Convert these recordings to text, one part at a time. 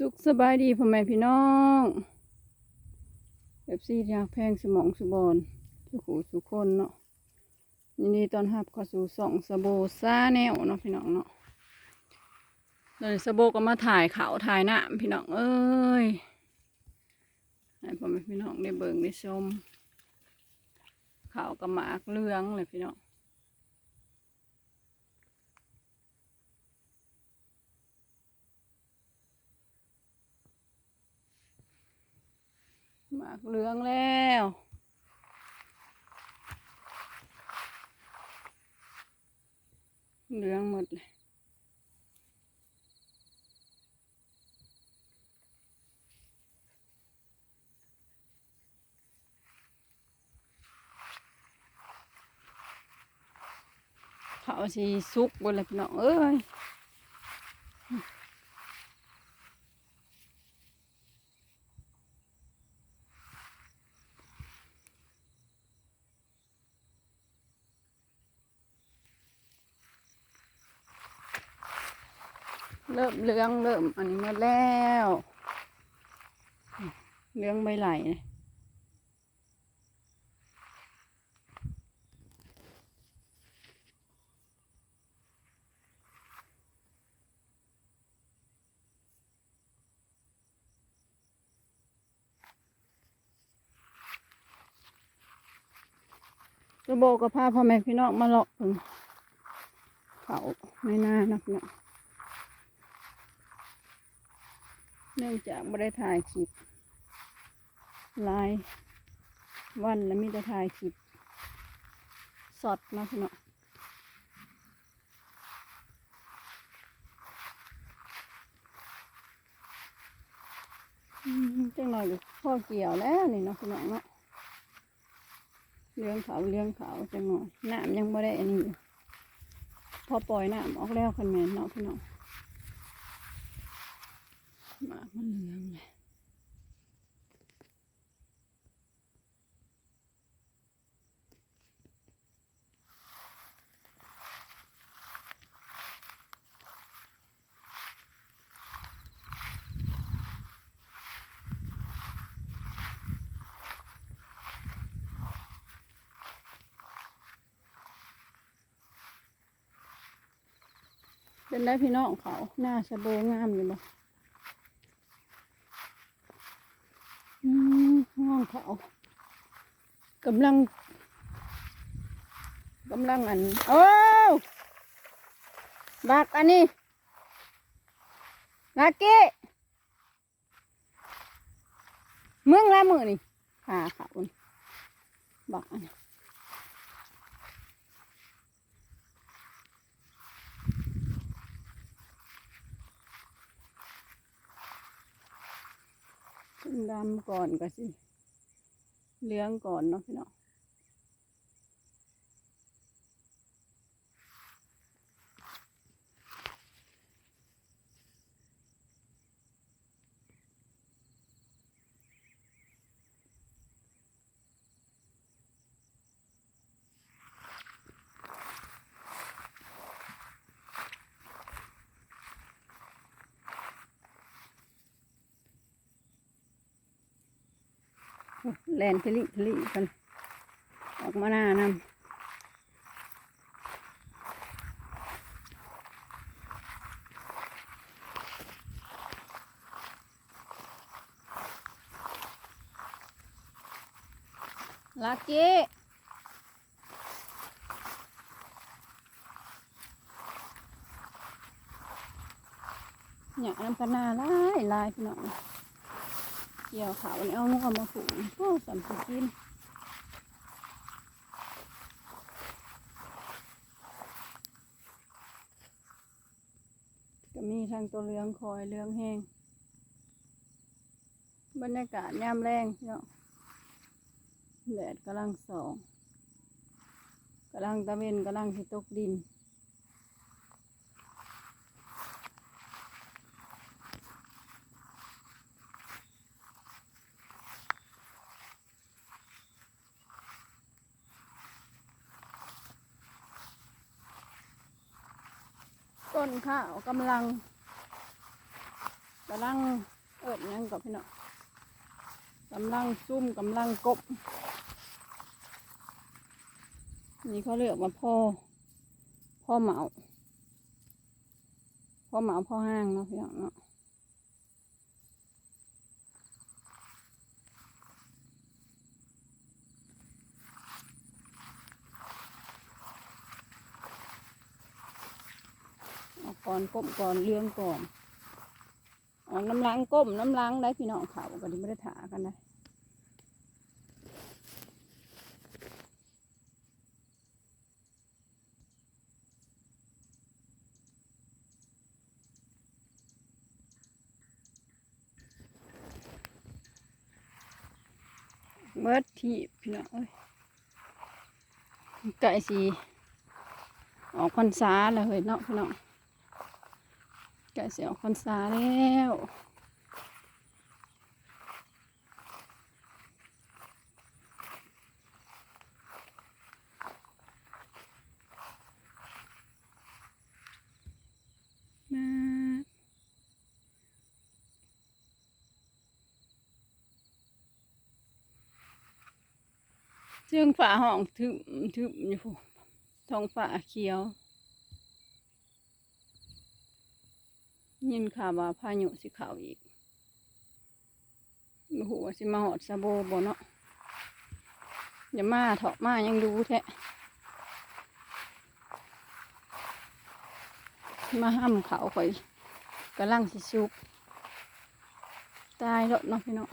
สุขสบายดีพ่อแม่พี่น้องแบบซีอยากแพงสมองสุบอนสุขูสุคนเนาะยินดีตอนรับเข้าสู่สองสะโบซาแนวเนาะพี่น้องเนาะเลยสะโบก็มาถ่ายเขาวถ่ายหน้าพี่น้องเอ้ยให้พ่อแม่พี่น้องได้เบิ่งได้ชมเขาวกับหมากเลืองเลยพี่น้องากเหลืองแล้วเหลืองหมดเลยเขาสีสุกบนเลยพี่น้องเอ้ย เริ่มเหลืองเริ่มอันนี้มาแล้วเหลืองใบไหลเลยจะโบกับพาพ่อแม่พี่น้องมาเลาะเพิ่งเขาไม่น่านักเนาะ เนื่องจากไม่ได้ถ่ายคลิปหลายวันแล้วมีแต่ถ่ายคลิปสดเนาะเนาะจังหน่อยก็พ่อเกี่ยวแล้วนี่เนาะพี่น้องเนาะเลี้ยงเขาเลี้ยงเขาจังหน่อยน้ำยังไม่ได้อันนี้อยู่พอปล่อยน้ำออกแล้วคันแมนเนาะพี่น้อง หมากมันเหลืองเลยเป็นได้พี่น้องเขาหน้าสะโบงามอยู่บ่ อืมห้อง เขากำลังกำลังอันโอ้บักอันนี้ลักกี้มึงละมือนี่หาเขานี่บักอันนี้ขึ้นดำก่อนก็สิ เลี้ยงก่อนเนาะพี่น้อง แลนทะลิทะลิกันออกมาหน้านำลักกี้เนี่ยน้ำกันนาหลายลายพี่น้อง เกี่ยวขาวนี่เอางวมาผูกโอ้สำคัญกินก็มีทางตัวเรืองคอยเรืองแห้งบรรยากาศยามแรงเนาะแดดกำลังสองกำลังตะเวนกำลังที่ตกดิน นข้าวกำลังกำลังเอิดยังกับพี่น้องกำลังซุ่มกำลังกบ นี่เขาเรียกว่าพ่อ พ่อเหมา พ่อเหมาพ่อห้างเนาะพี่น้องเนาะเอาก่อนก้มก่อนเลี้ยงก่อนออกน้ำล้างก้มน้ำล้างได้พี่น้องเขาก็ดีไม่ได้ถากันนะเบิดที่พี่น้องเอ้ยไก่สีออกพรรษาแล้วเฮ้ยเนาะพี่น้อง ไก่สีออกพรรษาแล้วมาเชิงฝาห้องทึบทึบอยู่ท้องฟ้าเขียว ยินข่าวว่าพายุสิเข้าอีกหัวสิมาหอดซาโบบ่เนาะอย่ามาเถาะมายังดูแท้มาห้ำเขาข่อยกำลังสิซุกตายแล้วเนาะพี่น้อ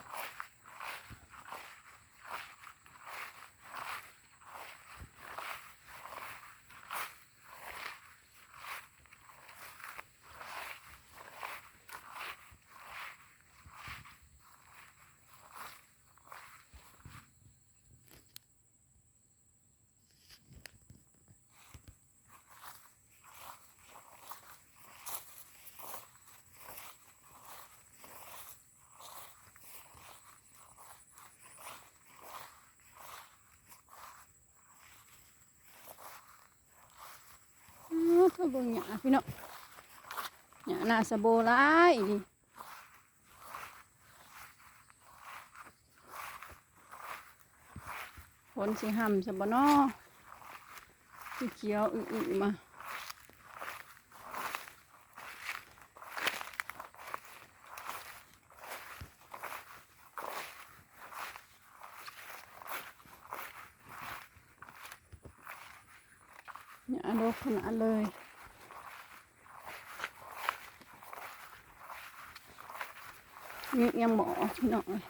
้าว เบิ่งหยาพี่น้องหยาหน้าสะโบหลายดิฝนสิห่ำสะบนอสีเขียวอึๆมาอย่าลกขนาดเลย นี่ยังหมอพี่น้องเลย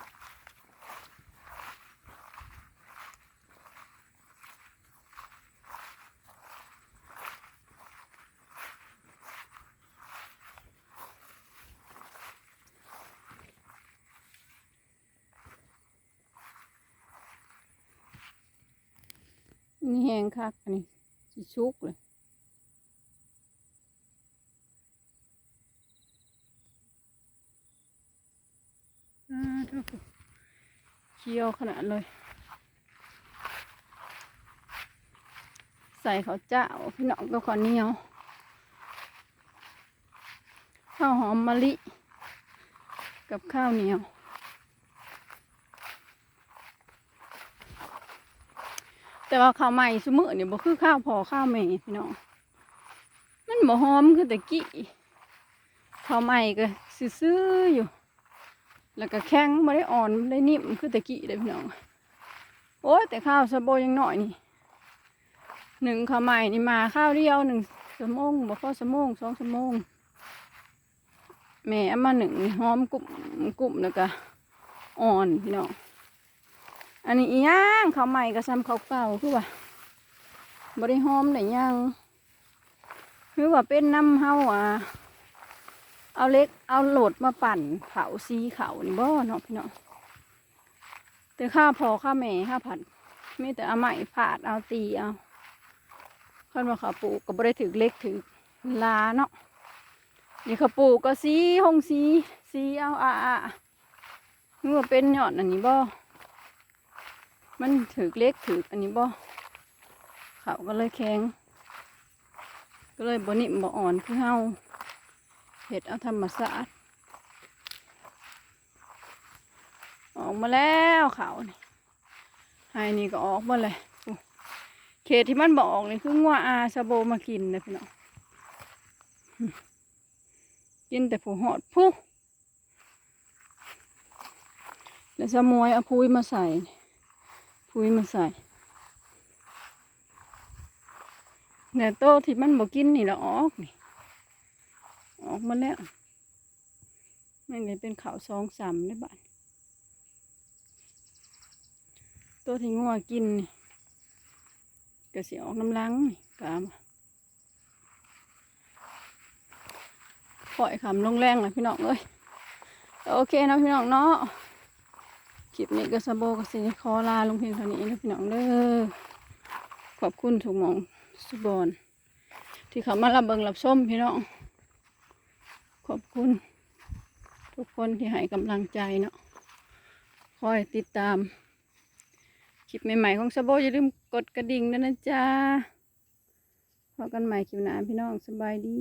นี่แห้งคักอันนี้สิชุกเลย อ่าทุกคน เคี้ยวขนาดเลย ใส่ข้าวเจ้าพี่น้องก็ข้าวเหนียวข้าวหอมมะลิ กับข้าวเหนียว แต่ว่าข้าวใหม่สมือเนี่ยบ่คือข้าวพอข้าวแม่พี่น้องมันบ่หอมคือแต่กี้ข้าวใหม่ก็ซื่อๆอยู่ แล้วก็แข็งไม่ได้อ่อนไม่ได้นิ่มคือตะกี้เลยพี่น้อง โอ้แต่ข้าวสะโบยังหน่อยนี่หนึ่งข้าวใหม่นี่มาข้าวเดียวหนึ่งชั่วโมงบอกข้อชั่วโมงสองชั่วโมงแม่มาหนึ่งหอมกลุ่มกลุ่มแล้วก็อ่อนพี่น้องอันนี้ย่างข้าวใหม่กับซ้ำข้าวเก่าคือว่าบริหอมไหนยังคือว่าเป็นน้ำเฮาอะ เอาเล็กเอาโหลดมาปั่นเผาซีเขานี่บ่เนาะพี่เนาะแต่ข้าพอข้าแม่ข้าผัดมีแต่เอาไม้ผาดเอาตีเอาคันว่าเขาปลูกก็บ่ได้ถือเล็กถือลาเนาะนี่เขาปลูกก็ซีหงซีซีเอาอะอะนี่ว่าเป็นยอดอันนี้บ่มันถือเล็กถืออันนี้บ่เขาก็เลยแข็งก็เลยบนิ่มบ่อ่อนคือเฮา เห็ดเอาธรรมศาสตร์อกมาแล้วเขานี่ไฮนี่ก็ออกมาเลยเขตที่มันบอกนี่คืองัวอาซาโบมากินนะพี่น้องกินแต่ผู้หอดผู้แล้วสมวยเอาพุยมาใส่พุยมาใส่เนี่โตที่มันบอกกินนี่ละออกนี่ ออกมาแล้วมันเลยเป็นขาวสองสามได้บ้านตัวที่งัวกินนี่ก็สิออกน้ำลังนี่กามปล่อยคำลงแรงเลยพี่น้องเอ้ยโอเคนะพี่น้องเนาะคลิปนี้ก็สะโบก็สิขอลาลงเพียงเท่านี้นะพี่น้องเด้อขอบคุณทุกมองสุบอนที่เขามารับเบิงรับส้มพี่น้อง ขอบคุณ ทุกคนที่ให้กำลังใจเนาะคอยติดตาม คลิปใหม่ๆของสโบอย่าลืมกดกระดิ่งด้วยนะจ๊ะพบกันใหม่คลิปหน้าพี่น้องสบายดี